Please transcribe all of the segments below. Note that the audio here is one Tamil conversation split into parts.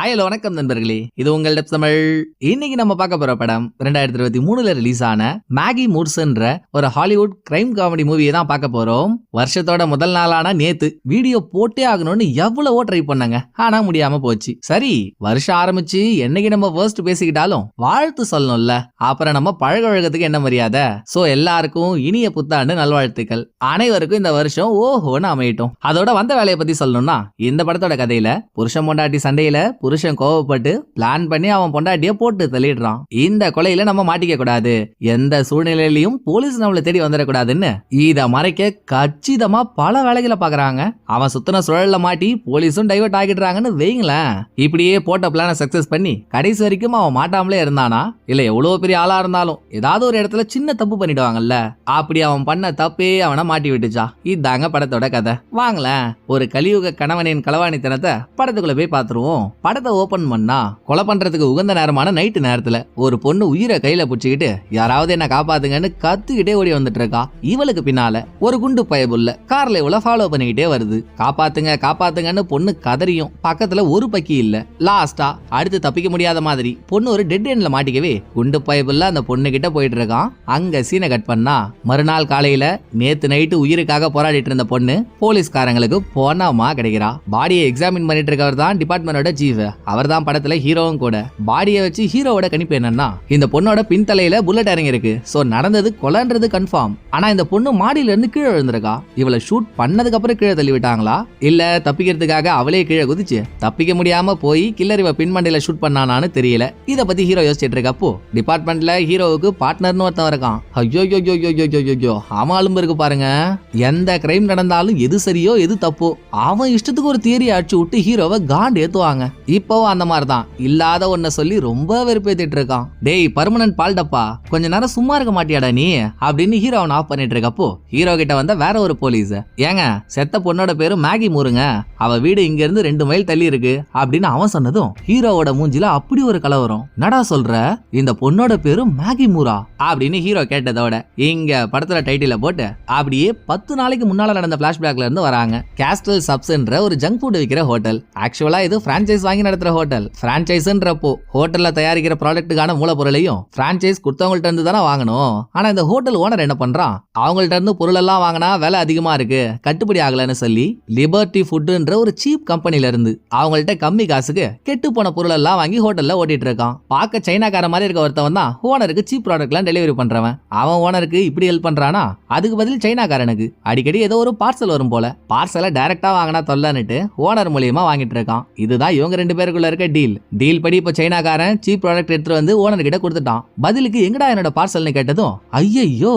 ஹலோ வணக்கம் நண்பர்களே. இது உங்கள் டெப் தமிழ். இன்னைக்கு நம்ம பார்க்க போற படம் ரெண்டாயிரத்தி இருபத்தி மூணுல ரிலீஸ் ஆன மேகி மூர்ஸ்ன்ற ஒரு ஹாலிவுட் கிரைம் காமெடி மூவியை தான் பார்க்க போறோம். வருஷத்தோட முதல் நாளான நேத்து வீடியோ போட்டே ஆகணும்னு எவ்வளவோ ட்ரை பண்ணாங்க. ஆனா முடியாம போச்சு. சரி வருஷம் ஆரம்பிச்சு என்னைக்கு நம்ம ஃபர்ஸ்ட் பேசிக்கிட்டாலும் வாழ்த்து சொல்லணும்ல. அப்புறம் நம்ம பழக வழக்கத்துக்கு என்ன மரியாதை? சோ எல்லாருக்கும் இனிய புத்தாண்டு நல்வாழ்த்துக்கள். அனைவருக்கும் இந்த வருஷம் ஓஹோன்னு அமையட்டும். அதோட வந்த வேலையை பத்தி சொல்லணும்னா இந்த படத்தோட கதையில புருஷன் பொண்டாட்டி சண்டையில புருஷன் கோவப்பட்டு பிளான் பண்ணி அவன் பொண்டாட்டிய போட்டு தள்ளிடுறான். இந்த கொலையில நம்ம மாட்டிக்க கூடாது. எந்த சூழ்நிலையிலையும் போலீஸ் நம்மள தேடி வந்துடக்கூடாதுன்னு இத மறைக்க கச்சிதமா பல வேலைகளை பாக்குறாங்க அவன் சுத்தின சுழல்ல மாட்டி போலீஸும் டைவர்ட் ஆகிடுறாங்கன்னு வைங்களேன் இப்படியே போட்ட பிளான சக்சஸ் பண்ணி கடைசி வரைக்கும் அவன் மாட்டாமலே இருந்தானா? இல்ல எவ்வளவு பெரிய ஆளா இருந்தாலும் ஏதாவது ஒரு இடத்துல சின்ன தப்பு பண்ணிடுவாங்கல்ல. அப்படி அவன் பண்ண தப்பே அவனை மாட்டி விட்டுச்சா? இதாங்க படத்தோட கதை. வாங்களேன். ஒரு கலியுக கணவனின் களவாணித்தனத்தை படத்துக்குள்ள போய் பார்த்துருவோம். படத்தை ஓபன் பண்ணா கொலை பண்றதுக்கு உகந்த நேரமான நைட்டு நேரத்துல ஒரு பொண்ணு உயிரை கையில புடிச்சுக்கிட்டு யாராவது என்ன காப்பாத்துங்கன்னு கத்துக்கிட்டே ஓடி வந்துட்டு இருக்கா? இவளுக்கு பின்னால ஒரு குண்டு பயபுள்ள கார்ல இவள ஃபாலோ பண்ணிக்கிட்டே வருது. காப்பாத்துங்க காப்பாத்துங்கன்னு பொண்ணு கதறியும். பக்கத்துல ஒரு பக்கி இல்ல. லாஸ்டா அடுத்து தப்பிக்க முடியாத மாதிரி. பொண்ணு ஒரு டெட் எண்ட்ல மாட்டிக்கவே குண்டு பயபுள்ள அந்த பொண்ணு கிட்ட போயிட்டு இருக்கான். அங்க சீனை கட் பண்ணா மறுநாள் காலையில நேத்து நைட்டு உயிருக்காக போராடிட்டு இருந்த பொண்ணு போலீஸ்காரங்களுக்கு போனாமா கிடைக்கிறா. பாடியை எக்ஸாமின் பண்ணிட்டு இருக்கவர் தான் டிபார்ட்மெண்டோட சீஃப் அவர் தான் படத்துல ஹீரோவும் கூட. பாடியை வச்சு ஹீரோவோட கணிப்பு என்னன்னா இந்த பொண்ணோட பின்தலையில புல்லட் இறங்கி இருக்கு. சோ நடந்தது கொலன்றது கன்ஃபார்ம் ஆனா இந்த பொண்ணு மாடியில இருந்து கீழே விழுந்திருக்கா? இவளை ஷூட் பண்ணதுக்கு அப்புறம் கீழே தள்ளி விட்டாங்களா? இல்ல தப்பிக்கிறதுக்காக அவளே கீழே குதிச்சு தப்பிக்க முடியாம போய் கில்லர் இவ பின்மண்டையில ஷூட் பண்ணானான்னு தெரியல. இத பத்தி ஹீரோ யோசிச்சுட்டு இருக்கப்போ டிபார்ட்மெண்ட்ல ஹீரோவுக்கு பார்ட்னர்னு ஒருத்தன் இருக்கான். ஐயோ யோ யோ யோ யோ யோ யோ அவன் அலும்பு இருக்கு பாருங்க. எந்த கிரைம் நடந்தாலும் எது சரியோ எது தப்போ அவன் இஷ்டத்துக்கு ஒரு தியரி அடிச்சு விட்டு ஹீரோவை காண்டு ஏத்துவாங்க. இப்போவும் அந்த மாதிரி தான் இல்லாத ஒன்ன சொல்லி ரொம்ப வெறுப்பேத்திட்டு இருக்கான். டேய் பர்மனன்ட் பால்டப்பா. கொஞ்ச நேரம் சும்மா இருக்க மாட்டியாடா நீ? அப்படின்னு ஹீரோ அவன் ஆஃப் பண்ணிட்டு இருக்கப்போ ஹீரோ கிட்ட வந்த வேற ஒரு போலீஸ் ஏங்க செத்த பொண்ணோட பேரு மேகி மூருங்க. அவ வீடு இங்க இருந்து ரெண்டு மைல் தள்ளி இருக்கு. அப்படின்னு அவன் சொன்னதும் ஹீரோவோட மூஞ்சில அப்படி ஒரு கலவரம் நடா சொல்ற? இந்த பொண்ணோட பேரு மேகி மூரா? அப்படின்னு ஹீரோ கேட்டதோட இங்க படத்துல டைட்டில போட்டு அப்படியே பத்து நாளைக்கு முன்னால நடந்த பிளாஷ்பேக்ல இருந்து வராங்க. கேஸ்டல் சப்ஸ்ன்ற ஒரு ஜங்க் ஃபுட் விற்கிற ஹோட்டல் ஆக்சுவலா இது பிரான்ச்சைஸ் வாங்கி நடத்துற ஹோட்டல். பிரான்ச்சைஸ்ன்றப்போ ஹோட்டல்ல தயாரிக்கிற ப்ராடக்ட்டுக்கான மூலப்பொருளையும் பிரான்ச்சைஸ் கொடுத்தவங்கள்ட்ட இருந்து தானே வாங்கணும். ஆனா இந்த ஹோட்டல் ஓனர் என்ன பண்றான்? அவங்கள்ட்ட இருந்து பொருள் எல்லாம் வாங்கினா விலை அதிகமா இருக்கு. கட்டுப்படி ஆகலன்னு சொல்லி லிபர்ட்டி ஃபுட்ன்ற ஒரு சீப் கம்பெனில இருந்து அவங்கள்ட்ட கம்மி காசுக்கு கெட்டு போன பொருள் எல்லாம் வாங்கி ஹோட்டல்ல ஓட்டிட்டு இருக்கான். பார்க்க சைனாக்கார மாதிரி இருக்க ஒருத்தவன் தான் ஓனருக்கு சீப் ப்ராடக்ட்லாம் டெலிவரி பண்றவன். அவன் ஓனருக்கு இப்படி ஹெல்ப் பண்றானா? அதுக்கு பதில் சைனாக்காரனுக்கு. அடிக்கடி ஏதோ ஒரு பார்சல் வரும் போல. பார்சலை டைரக்டா வாங்கினா தொல்லன்னுட்டு ஓனர் மூலியமா வாங்கிட்டு இருக்கான். இதுதான் இவங்க ரெண்டு பேருக்குள்ள இருக்க டீல் டீல் படி இப்போ சைனாக்காரன் சீப் ப்ராடக்ட் எடுத்துட்டு வந்து ஓனர் கிட்ட கொடுத்துட்டான். பதிலுக்கு எங்கடா என்னோட பார்சல்னு கேட்டதும் ஐயையோ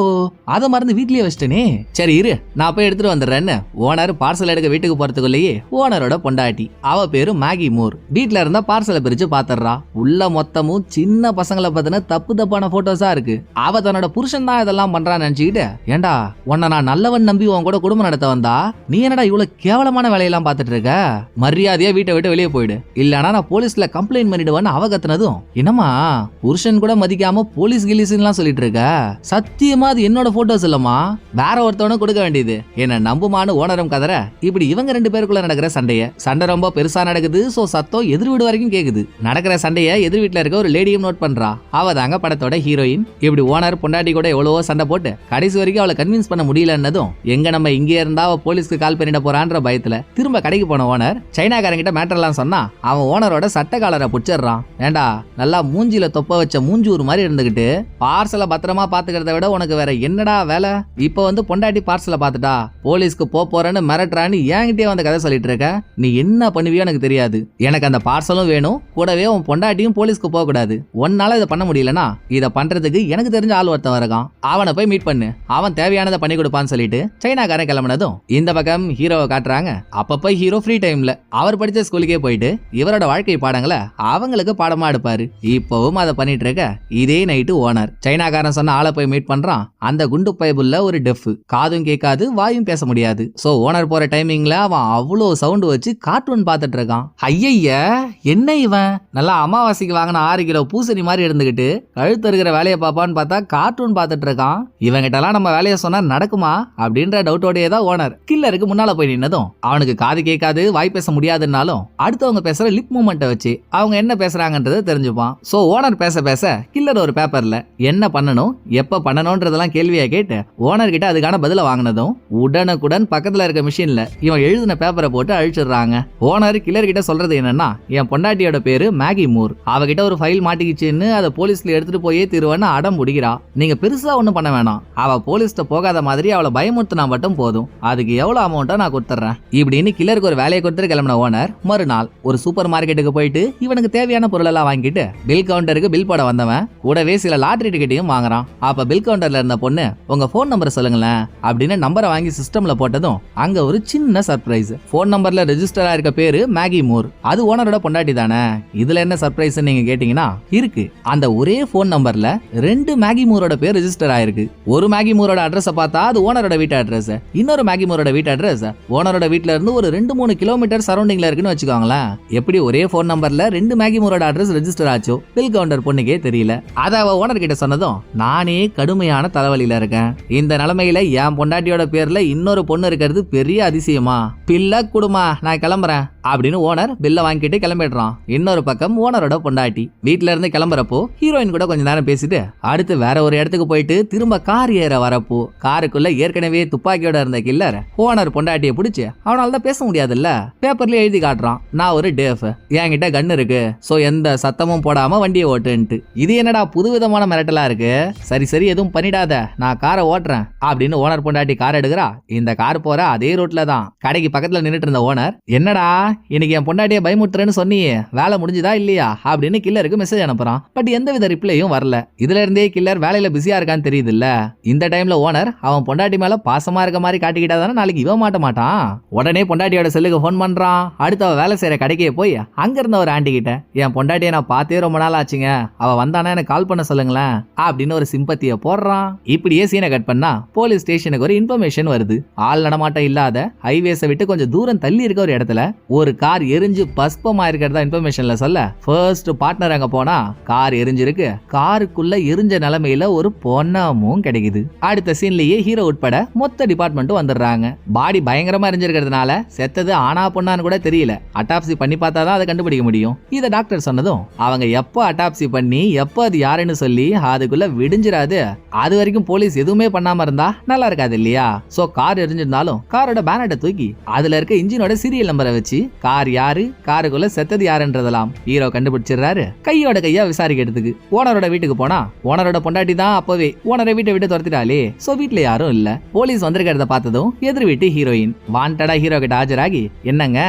அதை மறந்து வீட்லயே வச்சிட்டேனே. சரி இரு நான் போய் எடுத்துட்டு வந்துடுறேன்னு. ஓனர் பார்சல் எடுக்க வீட்டுக்கு போறதுக்குள்ளேயே ஓனரோட பொண்டாட்டி அவ பேரு மேகி மூர் வீட்ல இருந்தா பார்சலை பிரிச்சு பாத்துறா உள்ள மொத்தமும் சின்ன பசங்களை பத்தின தப்பு தப்பான போட்டோஸா இருக்கு. அவ தன்னோட புருஷன் தான் இதெல்லாம் பண்றான்னு நினைச்சுக்கிட்டு ஏண்டா உன்னை நான் நல்லவன் நம்பி உன் கூட குடும்பம் நடத்த வந்தா? நீ என்னடா இவ்வளவு கேவலமான வேலையெல்லாம் பாத்துட்டு இருக்க? மரியாதையா வீட்டை விட்டு வெளியே போயிடு. இல்லைனா நான் போலீஸ்ல கம்ப்ளைண்ட் பண்ணிடுவேன்னு அவ கத்துனதும் என்னம்மா புருஷன் கூட மதிக்காம போலீஸ் கிலீஸ்லாம் சொல்லிட்டு இருக்க சத்தியமா அது என்னோட போட்டோஸ் இல்லம்மா? வேற ஒருத்தவனும் கொடுக்க வேண்டியது. என்ன நம்புமான்னு ஓனரும் கதற இப்படி இவங்க ரெண்டு பேருக்குள்ள நடக்கிற சண்டைய சண்டை ரொம்ப பெருசா நடக்குது சோ சத்தம் எதிர் வீடு வரைக்கும் கேக்குது. நடக்கிற சண்டைய எதிர் வீட்டுல இருக்க ஒரு லேடியும் நோட் பண்றா. அவ தாங்க படத்தோட ஹீரோயின் இப்படி ஓனர் பொண்டாட்டி கூட எவ்வளவோ சண்டை போட்டு கடைசி வரைக்கும் அவளை கன்வின்ஸ் பண்ண முடியலன்னதும் எங்க நம்ம இங்கே இருந்தா அவ போலீஸ்க்கு கால் பண்ணிட போறான்ற பயத்துல திரும்ப கடைக்கு போன ஓனர் சைனாக்காரங்கிட்ட மேட்டர்லாம் சொன்னா அவன் ஓனரோட சட்ட காலரை புடிச்சிடுறான். ஏண்டா நல்லா மூஞ்சில தொப்ப வச்ச மூஞ்சூர் மாதிரி இருந்துகிட்டு பார்சலை பத்திரமா பாத்துக்கிறத விட உனக்கு வேற என்னடா வேலை? இப்போ வந்து பொண்டாட்டி பார்சலை பார்த்துட்டா போலீஸ்க்கு போறேன்னு மிரட்டுறான்னு என்கிட்டயே வந்து கதை சொல்லிட்டு இருக்க? நீ என்ன பண்ணுவியோ எனக்கு தெரியாது. எனக்கு அந்த பார்சலும் வேணும். கூடவே உன் பொண்டாட்டியும் போலீஸ்க்கு போக கூடாது. உன்னால இதை பண்ண முடியலனா இதை பண்றதுக்கு எனக்கு தெரிஞ்ச ஆள் ஒருத்தன் இருக்கான் அவனை போய் மீட் பண்ணு. அவன் தேவையானதை பண்ணி கொடுப்பான்னு சொல்லிட்டு சைனாக்காரன் கிளம்புனதும் இந்த பக்கம் ஹீரோவை காட்டுறாங்க. அப்பப்ப ஹீரோ ஃப்ரீ டைம்ல அவர் படிச்ச ஸ்கூலுக்கே போயிட்டு இவரோட வாழ்க்கை பாடங்களை அவங்களுக்கு பாடமா எடுப்பாரு. இப்பவும் அதை பண்ணிட்டு இருக்க இதே நைட்டு ஓனர் சைனாக்காரன் சொன்ன ஆளை போய் மீட் பண்றான். அந்த குண்டு பைபிளில் ஒரு டெஃப் காதும் கேட்காது வாயும் பேச முடியாது. சோ ஓனர் போற டைமிங்ல அவன் அவ்வளோ சவுண்ட் வச்சு கார்ட்டூன் பார்த்துட்டு இருக்கான். ஐயைய என்ன இவன்? நல்லா அமாவாசைக்கு வாங்கின ஆறு கிலோ பூசணி மாதிரி இருந்துகிட்டு கழுத்து இருக்கிற வேலையை பார்ப்பான்னு பார்த்தா கார்ட்டூன் பார்த்துட்டு இருக்கான். இவங்கிட்டலாம் நம்ம வேலையை சொன்னா நடக்குமா? அப்படின்ற டவுட்டோடயே தான் ஓனர் கில்லருக்கு முன்னால போய் நின்னதும் அவனுக்கு காது கேட்காது வாய் பேச முடியாதுன்னாலும் அடுத்தவங்க பேசுற லிப் மூமெண்ட்டை வச்சு அவங்க என்ன பேசுறாங்கன்றதை தெரிஞ்சுப்பான். ஸோ ஓனர் பேச பேச கில்லர் ஒரு பேப்பர்ல என்ன பண்ணணும் எப்போ பண்ணணுன்றதெல்லாம் கேள்வியாக கேட்டு ஓனர் கிட்ட அதுக்கான பதிலை வாங்கினதும் உடனுக்குடன் பக்கத்தில் இருக்க மிஷினில் இவன் எழுதின பேப்பரை போட்டு அழிச்சிடுறாங்க. ஓனர் கில்லர் கிட்ட சொல்றது என்னன்னா என் பொண்டாட்டியோட பேரு மேகி மூர். அவகிட்ட ஒரு ஃபைல் மாட்டிக்கிச்சுன்னு அதை போலீஸ்ல எடுத்துட்டு போயே திருவன்னு அடம் முடிக்கிறா நீங்க பெருசா ஒன்றும் பண்ண வேணாம். அவ போலீஸ்ட போகாத மாதிரி அவளை பயமுறுத்தினா மட்டும் போதும். அதுக்கு எவ்வளோ அமௌண்ட்டோ நான் கொடுத்துட்றேன். இப்படின்னு கில்லருக்கு ஒரு வேலையை கொடுத்துட்டு கிளம்பின ஓனர் மறுநாள் ஒரு சூப்பர் மார்க்கெட்டுக்கு போயிட்டு இவனுக்கு தேவையான பொருளெல்லாம் வாங்கிட்டு பில் கவுண்டருக்கு பில் போட வந்தவன். கூடவே சில லாட்ரி டிக்கெட்டையும் வாங்குறான். அப்ப பில் கவுண்டர்ல இருந்த பொண்ணு உங்க ஃபோன் நம்பரை சொல்லுங்களேன் அப்படின்னு நம்பரை வாங்கி சிஸ்டம்ல போட்டதும் அங்க ஒரு சின்ன சர்ப்ரைஸ் போன் நம்பர்ல ரெஜிஸ்டர் ஆயிருக்க பேரு மேகி மூர் அது ஓனரோட பொண்டாட்டி தானே. இதுல என்ன சர்ப்ரைஸ் நீங்க கேட்டீங்கன்னா இருக்கு. அந்த ஒரே போன் நம்பர்ல ரெண்டு மேகி மூரோட பேர் ரெஜிஸ்டர் ஆயிருக்கு. ஒரு மேகி மூரோட அட்ரஸை பார்த்தா அது ஓனரோட வீட்டு அட்ரஸ் இன்னொரு மேகி மூரோட வீட்டு அட்ரஸ் ஓனரோட வீட்ல இருந்து ஒரு ரெண்டு மூணு கிலோமீட்டர் சரௌண்டிங்ல இருக்குன்னு வச்சுக்கோங்களேன். எப்படி ஒரே ஃபோன் நம்பர்ல ரெண்டு மேகி மூரோட அட்ரஸ் ரெஜிஸ்டர் ஆச்சோ? பில் கவுண்டர் பொண்ணுக்கே தெரியல. அத அவ ஓனர் கிட்ட சொன்னதும் நானே கடுமையான தலைவலியில இருக்கேன். இந்த நிலைமையில என் பொண்டாட்டியோட பேர்ல இன்னொரு பொண்ணு இருக்கிறது பெரிய அதிசயமா? பில்ல குடுமா நான் கிளம்புறேன். அப்படின்னு ஓனர் பில்லை வாங்கிட்டு கிளம்பிடுறான். இன்னொரு பக்கம் ஓனரோட பொண்டாட்டி. வீட்டில இருந்து கிளம்புறப்போ ஹீரோயின் கூட கொஞ்ச நேரம் பேசிட்டு அடுத்து வேற ஒரு இடத்துக்கு போயிட்டு திரும்ப கார் ஏற வரப்போ காருக்குள்ள ஏற்கனவே துப்பாக்கியோட இருந்த கில்லர் ஓனர் பொண்டாட்டியை பிடிச்சி அவனால தான் பேச முடியாதுல்ல? பேப்பர்ல எழுதி காட்டுறான். நான் ஒரு டேஃப். என்கிட்ட கன் இருக்கு. சோ எந்த சத்தமும் போடாம வண்டியை ஓட்டுன்ட்டு. இது என்னடா புதுவிதமான மிரட்டலா இருக்கு? சரி சரி எதுவும் பண்ணிடாத. நான் காரை ஓட்டுறேன். அப்படின்னு ஓனர் பொண்டாட்டி கார் எடுக்கிறா. இந்த கார் போற அதே ரோட்ல தான். கடைக்கு பக்கத்துல நின்றுட்டு இருந்த ஓனர் என்னடா? இன்னைக்கு என் பொண்டாட்டியை பயமுறுத்துறேன்னு சொன்னியே வேலை முடிஞ்சுதா இல்லையா? அப்படின்னு கில்லருக்கு மெசேஜ் அனுப்புறான். பட் எந்தவித ரிப்ளையும் வரல. இதுல இருந்தே கில்லர் வேலையில பிஸியா இருக்கான்னு தெரியுது இல்ல இந்த டைம்ல ஓனர் அவன் பொண்டாட்டி மேல பாசமா இருக்க மாதிரி காட்டிக்கிட்டா தானே நாளைக்கு இவன் மாட்ட மாட்டான்? உடனே பொண்டாட்டியோட செல்லுக்கு ஃபோன் பண்றான். அடுத்து அவ வேலை செய்யற கடைக்கே போய் அங்க இருந்த ஒரு ஆண்டி கிட்ட என் பொண்டாட்டியை நான் பார்த்தே ரொம்ப நாள் ஆச்சுங்க. அவ வந்தானா எனக்கு கால் பண்ண சொல்லுங்களேன். அப்படின்னு ஒரு சிம்பத்திய போடுறான். இப்படியே சீனை கட் பண்ணா போலீஸ் ஸ்டேஷனுக்கு ஒரு இன்ஃபர்மேஷன் வருது. ஆள் நடமாட்டம் இல்லாத ஹைவேஸை விட்டு கொஞ்சம் தூரம் தள்ளி இருக்க ஒரு இடத்துல ஒரு கார் எரிஞ்சு பஸ்பமா இருக்கிறதா இன்ஃபர்மேஷன்ல சொல்ல? ஃபர்ஸ்ட் பார்ட்னர் அங்க போனா கார் எரிஞ்சிருக்கு. காருக்குள்ள எரிஞ்ச நிலைமையில ஒரு பொன்னமும் கிடைக்குது. அடுத்த சீன்லயே ஹீரோ உட்பட மொத்த டிபார்ட்மெண்ட்டும் வந்துடுறாங்க. பாடி பயங்கரமா எரிஞ்சிருக்கிறதுனால செத்தது ஆனா பொண்ணான்னு கூட தெரியல. அட்டாப்சி பண்ணி பார்த்தா தான் அதை கண்டுபிடிக்க முடியும். இதை டாக்டர் சொன்னதும் அவங்க எப்போ அட்டாப்சி பண்ணி எப்போ அது யாருன்னு சொல்லி அதுக்குள்ள விடிஞ்சிடாது. அது வரைக்கும் போலீஸ் எதுவுமே பண்ணாம இருந்தா நல்லா இருக்காது இல்லையா? சோ கார் எரிஞ்சிருந்தாலும் காரோட பேனட்டை தூக்கி அதுல இருக்க இன்ஜினோட சீரியல் நம்பரை வச்சு கார் யாரு? காருக்குள்ள செத்தது யாருன்றதெல்லாம் ஹீரோ கண்டுபிடிச்சிடுறாரு. கையோட கையா விசாரிக்கிறதுக்கு ஓனரோட வீட்டுக்கு போனா ஓனரோட பொண்டாட்டி தான் அப்பவே ஓனரை வீட்டை விட்டு துரத்திட்டாலே சோ வீட்டுல யாரும் இல்ல. போலீஸ் வந்திருக்கிறத பார்த்ததும் எதிர் வீட்டு ஹீரோயின் வாண்டடா ஹீரோ கிட்ட ஆஜராகி என்னங்க?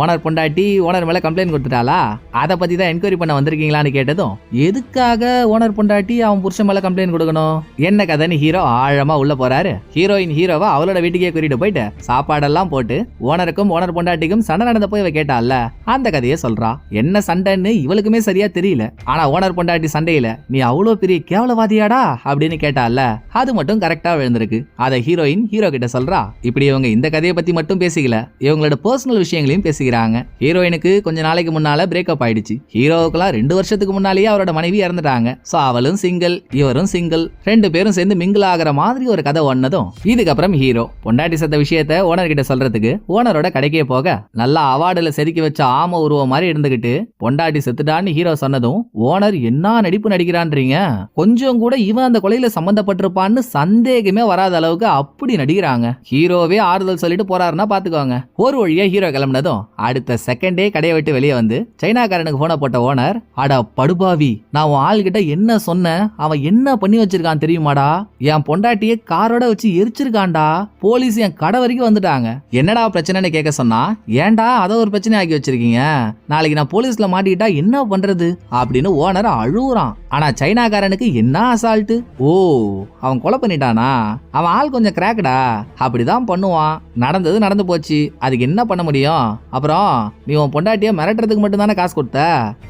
ஓனர் பொண்டாட்டி ஓனர் மேல கம்ப்ளைண்ட் கொடுத்துட்டாளா? அதை பத்தி தான் என்கொயரி பண்ண வந்திருக்கீங்களான்னு கேட்டதும் எதுக்காக ஓனர் பொண்டாட்டி அவன் புருஷன் மேல கம்ப்ளைண்ட் கொடுக்கணும்? என்ன கதைன்னு ஹீரோ ஆழமா உள்ள போறாரு. ஹீரோயின் ஹீரோவா அவளோட வீட்டுக்கே கூட்டிட்டு போயிட்டு சாப்பாடெல்லாம் போட்டு ஓனருக்கும் ஓனர் பொண்டாட்டிக்கும் சண்டை நடந்த போய் இவ கேட்டால அந்த கதையை சொல்றா. என்ன சண்டைன்னு இவளுக்குமே சரியா தெரியல. ஆனா ஓனர் பொண்டாட்டி சண்டையில நீ அவ்வளோ பெரிய கேவலவாதியாடா? அப்படின்னு கேட்டால அது மட்டும் கரெக்டா விழுந்திருக்கு. அதை ஹீரோயின் ஹீரோ கிட்ட சொல்றா. இப்படி இவங்க இந்த கதையை பத்தி மட்டும் பேசிக்கல. இவங்களோட பர்சனல் விஷயங்களையும் பேசிக்கிறாங்க. ஹீரோயினுக்கு கொஞ்ச நாளைக்கு முன்னால பிரேக்கப் ஆயிடுச்சு. ஹீரோவுக்குலாம் ரெண்டு வருஷத்துக்கு முன்னாலேயே அவரோட மனைவி இறந்துட்டாங்க. சோ அவளும் சிங்கிள் இவரும் சிங்கிள் ரெண்டு பேரும் சேர்ந்து மிங்கிள் ஆகிற மாதிரி ஒரு கதை ஒன்னதும் இதுக்கப்புறம் ஹீரோ பொண்டாட்டி சத்த விஷயத்த ஓனர் கிட்ட சொல்றதுக்கு ஓனரோட கடைக்கே போக நல்லா அவார்டுல செதுக்கி வச்ச ஆம உருவம் மாதிரி இருந்துகிட்டு பொண்டாட்டி செத்துட்டான்னு ஹீரோ சொன்னதும் ஓனர் என்ன நடிப்பு நடிக்கிறான்றீங்க? கொஞ்சம் கூட இவன் அந்த கொலையில சம்பந்தப்பட்டிருப்பான்னு சந்தேகமே வராத அளவுக்கு அப்படி நடிக்கிறாங்க. ஹீரோவே ஆறுதல் சொல்லிட்டு போறாருன்னா பாத்துக்கோங்க. ஒரு வழியா ஹீரோ கிளம்பினதும் அடுத்த செகண்டே கடையை விட்டு வெளியே வந்து சைனாக்காரனுக்கு போன போட்ட ஓனர் அட படுபாவி நான் உன் ஆள்கிட்ட என்ன சொன்னேன்? அவன் என்ன பண்ணி வச்சிருக்கான் தெரியுமாடா? என் பொண்டாட்டியே காரோட வச்சு எரிச்சிருக்கான்டா. போலீஸ் என் கடை வரைக்கும் வந்துட்டாங்க. என்னடா பிரச்சனைன்னு கேட்க சொன்னா ஏன்டா அதை ஒரு பிரச்சனை ஆக்கி வச்சிருக்கீங்க. நாளைக்கு நான் போலீஸ்ல மாட்டிக்கிட்டா என்ன பண்றது? அப்படின்னு ஓனர் அழுகுறான் ஆனா சைனாக்காரனுக்கு என்ன அசால்ட்டு? ஓ அவன் கொலை பண்ணிட்டானா? அவன் ஆள் கொஞ்சம் கிராக்கடா அப்படிதான் பண்ணுவான். நடந்தது நடந்து போச்சு. அதுக்கு என்ன பண்ண முடியும்? அப்புறம் நீ உன் பொண்டாட்டியை மிரட்டுறதுக்கு மட்டும் தானே காசு கொடுத்த?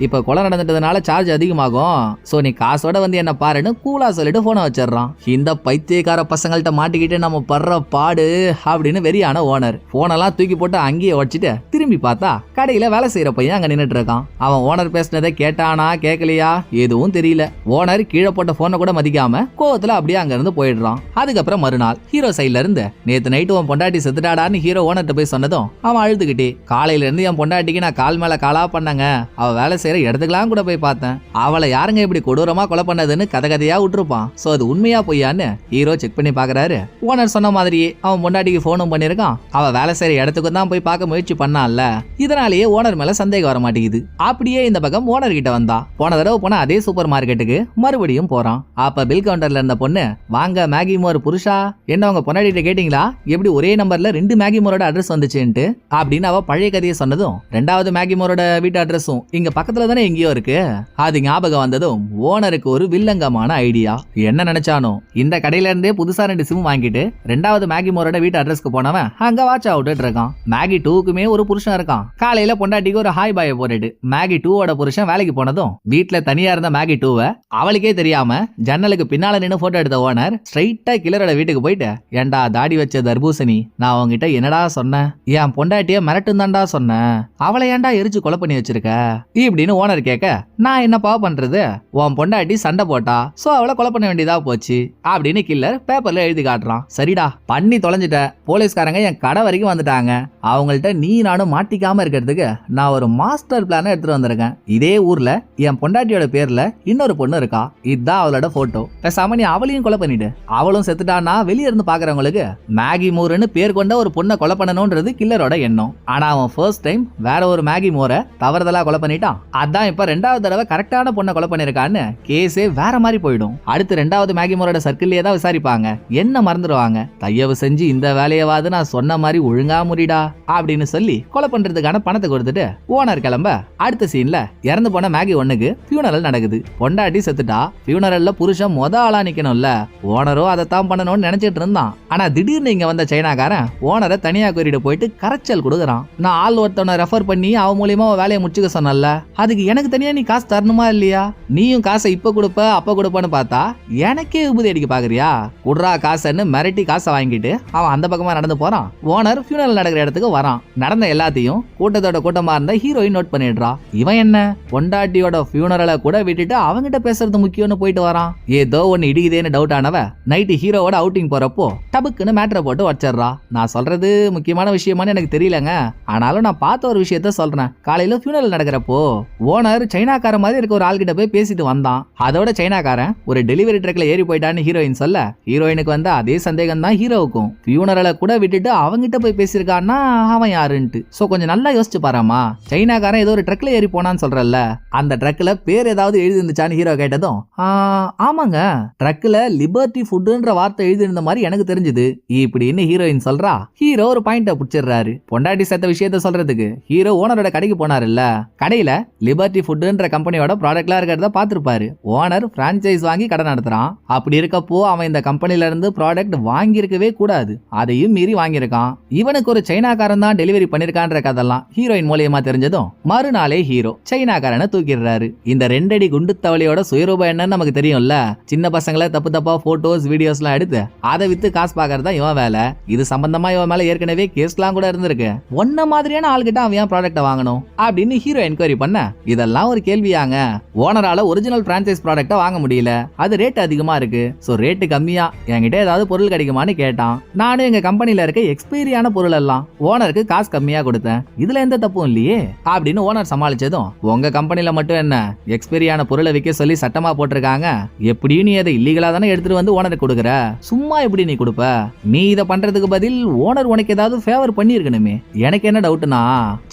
இப்ப கொலை நடந்துட்டதுனால சார்ஜ் அதிகமாகும். சோ நீ காசோட வந்து என்ன பாருன்னு கூலா சொல்லிட்டு போனை வச்சிடுறான். இந்த பைத்தியக்கார பசங்கள்ட்ட மாட்டிக்கிட்டு நம்ம படுற பாடு அப்படின்னு வெறியான ஓனர். போனெல்லாம் தூக்கி போட்டு அங்கேயே வச்சுட்டு திரும்பி திரும்பி பார்த்தா கடையில வேலை செய்யற பையன் அங்க நின்றுட்டு இருக்கான் அவன் ஓனர் பேசினதை கேட்டானா கேட்கலையா எதுவும் தெரியல. ஓனர் கீழே போட்ட போனை கூட மதிக்காம கோவத்துல அப்படியே அங்க இருந்து போயிடுறான். அதுக்கப்புறம் மறுநாள் ஹீரோ சைட்ல இருந்து நேத்து நைட்டு உன் பொண்டாட்டி செத்துட்டாடான்னு ஹீரோ ஓனர்ட்ட போய் சொன்னதும் அவன் அழுதுகிட்டே காலையில இருந்து என் பொண்டாட்டிக்கு நான் கால் மேல காலா பண்ணங்க. அவ வேலை செய்யற இடத்துக்குலாம் கூட போய் பார்த்தேன். அவளை யாருங்க இப்படி கொடூரமா கொலை பண்ணதுன்னு கதை கதையா விட்டுருப்பான். சோ அது உண்மையா பொய்யான்னு ஹீரோ செக் பண்ணி பாக்குறாரு. ஓனர் சொன்ன மாதிரியே அவன் பொண்டாட்டிக்கு போனும் பண்ணிருக்கான் அவ வேலை செய்யற இடத்துக்கு தான் போய் பார்க்க முயற்சி பண்ணான்ல. இதனாலேயே ஓனர் மேல சந்தேகம் வர மாட்டேங்குது. அப்படியே இந்த பக்கம் ஓனர் கிட்ட வந்தா. போன தடவை போன அதே சூப்பர் மார்க்கெட்டுக்கு மறுபடியும் போறான். அப்ப பில் கவுண்டர்ல இருந்த பொண்ணு வாங்க மேகி மோர் புருஷா என்ன உங்க பொன்னாடிட்ட கேட்டீங்களா? எப்படி ஒரே நம்பர்ல ரெண்டு மேகி மோரோட அட்ரஸ் வந்துச்சுன்ட்டு? அப்படின்னு அவ பழைய கதையை சொன்னதும் ரெண்டாவது மேகி மோரோட வீட்டு அட்ரஸும் இங்க பக்கத்துல தானே எங்கேயோ இருக்கு? அது ஞாபகம் வந்ததும் ஓனருக்கு ஒரு வில்லங்கமான ஐடியா என்ன நினைச்சானோ? இந்த கடையில இருந்தே புதுசா ரெண்டு சிம் வாங்கிட்டு ரெண்டாவது மேகி மோரோட வீட்டு அட்ரஸ்க்கு போனவன் அங்க வாட்ச் அவுட்டு இருக்கான். மேகி டூக்குமே ஒரு புருஷன் இருக்கான். காலையில பொண்டாட்டிக்கு ஒரு ஹாய் பாய போட்டுட்டு மேகி டூவோட புருஷன் வேலைக்கு போனதும் வீட்டுல தனியா இருந்த மேகி டூவை அவளுக்கே தெரியாம ஜன்னலுக்கு பின்னால நின்னு போட்டோ எடுத்த ஓனர் ஸ்ட்ரைட்டா கிளரோட வீட்டுக்கு போயிட்டு ஏண்டா தாடி வச்ச தர்பூசணி நான் உன்கிட்ட என்னடா சொன்னேன்? என் பொண்டாட்டிய மிரட்டும் தான்டா சொன்னேன்? அவளை ஏன்டா எரிச்சு கொலை பண்ணி வச்சிருக்க? இப்படின்னு ஓனர் கேட்க நான் என்னப்பா பண்றது? உன் பொண்டாட்டி சண்டை போட்டா சோ அவளை கொலை பண்ண வேண்டியதா போச்சு? அப்படின்னு கில்லர் பேப்பர்ல எழுதி காட்டுறான். சரிடா பண்ணி தொலைஞ்சிட்ட. போலீஸ்காரங்க என் கடை வரைக்கும் வந்துட்டாங்க. அவங்கள்ட்ட நீ நானும் மாட்டிக்காம இருக்கிறதுக்கு நான் ஒரு மாஸ்டர் பிளான எடுத்துட்டு வந்திருக்கேன். இதே ஊர்ல என் பொண்டாட்டியோட பேர்ல இன்னொரு பொண்ணு இருக்கா. இதுதான் அவளோட போட்டோ பேசாம நீ அவளையும் கொலை பண்ணிட்டு அவளும் செத்துட்டானா வெளியே இருந்து பாக்குறவங்களுக்கு மேகி மூருன்னு பேர் கொண்ட ஒரு பொண்ணை கொலை பண்ணணும்ன்றது கில்லரோட எண்ணம். ஆனா அவன் ஃபர்ஸ்ட் டைம் வேற ஒரு மேகி மோரை தவறுதலா கொலை பண்ணிட்டான். அதான் இப்ப ரெண்டாவது தடவை கரெக்டான பொண்ணை கொலை பண்ணிருக்கான்னு கேஸே வேற மாதிரி போயிடும். அடுத்து ரெண்டாவது மேகி மோரோட சர்க்கிள்லயே தான் விசாரிப்பாங்க. என்ன மறந்துடுவாங்க தயவு செஞ்சு இந்த வேலையவாது நான் சொன்ன மாதிரி ஒழுங்கா முறிடா அப்படின்னு சொல்லி கொலை பண்றதுக்கான பணத்தை கொடுத்துட்டு ஓனர் கிளம்ப. அடுத்த சீன்ல இறந்து போன மேகி ஒண்ணுக்கு ஃபியூனரல் நடக்குது. பொண்டாட்டி செத்துட்டா ஃபியூனரல்ல புருஷன் மொத ஆளா நிக்கணும்ல. ஓனரோ அதை தான் பண்ணணும்னு நினைச்சிட்டு இருந்தான். ஆனா திடீர்னு இங்க வந்த சைனாக்காரன் ஓனரை தனியா கூறிட்டு போயிட்டு கரைச்சல் கொடுக்குறான். நான் ஆள் ஒருத்தவனை ரெஃபர் பண்ணி அவன் மூலியமா அவன் வேலையை முடிச்சுக்க சொன்னல அதுக்கு எனக்கு தனியா நீ காசு தரணுமா இல்லையா? நீயும் காசை இப்ப கொடுப்ப அப்ப கொடுப்பன்னு பார்த்தா எனக்கே உபதி அடிக்க பாக்குறியா? குடுறா காசுன்னு மிரட்டி காசை வாங்கிட்டு அவன் அந்த பக்கமா நடந்து போறான். ஓனர் ஃபியூனரல் நடக்கிற இடத்துக்கு வரான். நடந்த எல்லா எல்லாத்தையும் கூட்டத்தோட கூட்டமா இருந்த ஹீரோயின் நோட் பண்ணிடுறா. இவன் என்ன? பொண்டாட்டியோட ஃபியூனரலை கூட விட்டுட்டு அவங்கிட்ட பேசுறது முக்கியம்னு போயிட்டு வரான். ஏதோ ஒன்னு இடிக்குதேன்னு டவுட் ஆனவ நைட்டு ஹீரோவோட அவுட்டிங் போறப்போ டபுக்குன்னு மேட்ரை போட்டு வச்சிடுறா நான் சொல்றது முக்கியமான விஷயமான்னு எனக்கு தெரியலங்க. ஆனாலும் நான் பார்த்த ஒரு விஷயத்த சொல்றேன். காலையில ஃபியூனரல் நடக்கிறப்போ ஓனர் சைனாக்கார மாதிரி இருக்க ஒரு ஆள்கிட்ட போய் பேசிட்டு வந்தான். அதோட சைனாக்காரன் ஒரு டெலிவரி ட்ரக்ல ஏறி போயிட்டான்னு ஹீரோயின் சொல்ல ஹீரோயினுக்கு வந்த அதே சந்தேகம் தான் ஹீரோவுக்கும் ஃபியூனரலை கூட விட்டுட்டு அவங்கிட்ட போய் பேசியிருக்கான்னா அவன் யாருன்ட்டு. ஸோ கொஞ்சம் நல்லா யோசிச்சு பாராமா சைனாக்காரன் ஏதோ ஒரு ட்ரக்ல ஏறி போனான்னு சொல்கிறல்ல அந்த ட்ரக்ல பேர் ஏதாவது எழுதிருந்துச்சான்னு ஹீரோ கேட்டதும் ஆமாங்க. ட்ரக்ல லிபர்ட்டி ஃபுட்டுன்ற வார்த்தை எழுதியிருந்த மாதிரி எனக்கு தெரிஞ்சது. இப்படின்னு ஹீரோயின் சொல்றா. ஹீரோ ஒரு பாயிண்ட புடிச்சிடுறாரு. பொண்டாட்டி சேர்த்த விஷயத்த சொல்றதுக்கு ஹீரோ ஓனரோட கடைக்கு போனாருல்ல. கடையில லிபர்ட்டி ஃபுட்டுன்ற கம்பெனியோட ப்ராடக்ட்லாம் இருக்கிறத பார்த்துருப்பாரு. ஓனர் பிரான்ச்சைஸ் வாங்கி கடை நடத்துறான். அப்படி இருக்கப்போ அவன் இந்த கம்பெனில இருந்து ப்ராடக்ட் வாங்கியிருக்கவே கூடாது. அதையும் மீறி வாங்கியிருக்கான். இவனுக்கு ஒரு சைனாக்காரன் தான் டெலிவரி பண்ற கதெல்லாம் ஹீரோயின் மூலியமா தெரிஞ்சதும் மறுநாளே ஹீரோ சைனாக்காரனை தூக்கிடுறாரு. இந்த ரெண்டடி குண்டு தவளையோட சுயரூபம் என்னன்னு நமக்கு தெரியும்ல? சின்ன பசங்களை தப்பு தப்பா போட்டோஸ் வீடியோஸ்லாம் எடுத்து அதை வித்து காசு பாக்குறதா இவன் வேலை. இது சம்பந்தமா இவன் மேல ஏற்கனவே கேஸ்லாம் கூட இருந்திருக்கு. ஒன்ன மாதிரியான ஆள்கிட்ட அவன் ஏன் ப்ராடக்ட்டை வாங்கணும்? அப்படின்னு ஹீரோ என்கொயரி பண்ண இதெல்லாம் ஒரு கேள்வியாங்க. ஓனரால ஒரிஜினல் பிரான்சைஸ் ப்ராடக்ட்டை வாங்க முடியல. அது ரேட் அதிகமா இருக்கு. சோ ரேட்டு கம்மியா. என்கிட்ட ஏதாவது பொருள் கிடைக்குமான்னு கேட்டான். நானும் எங்க கம்பெனில இருக்க எக்ஸ்பீரியான பொருள் எல்லாம் ஓனருக்கு காசு கம்மியா கொடுத்தேன். இதுல எந்த தப்பும் இல்லையே. அப்படின்னு ஓனர் சமாளிச்சதும் உங்க கம்பெனில மட்டும் என்ன எக்ஸ்பீரியான பொருளை விற்க சொல்லி சட்டமா போட்டிருக்காங்க. எப்படியும் நீ அதை இல்லீகலா தானே எடுத்துட்டு வந்து ஓனருக்கு கொடுக்குற? சும்மா எப்படி நீ கொடுப்ப? நீ இதை பண்றதுக்கு பதில் ஓனர் உனக்கு ஏதாவது ஃபேவர் பண்ணியிருக்கணுமே. எனக்கு என்ன டவுட்னா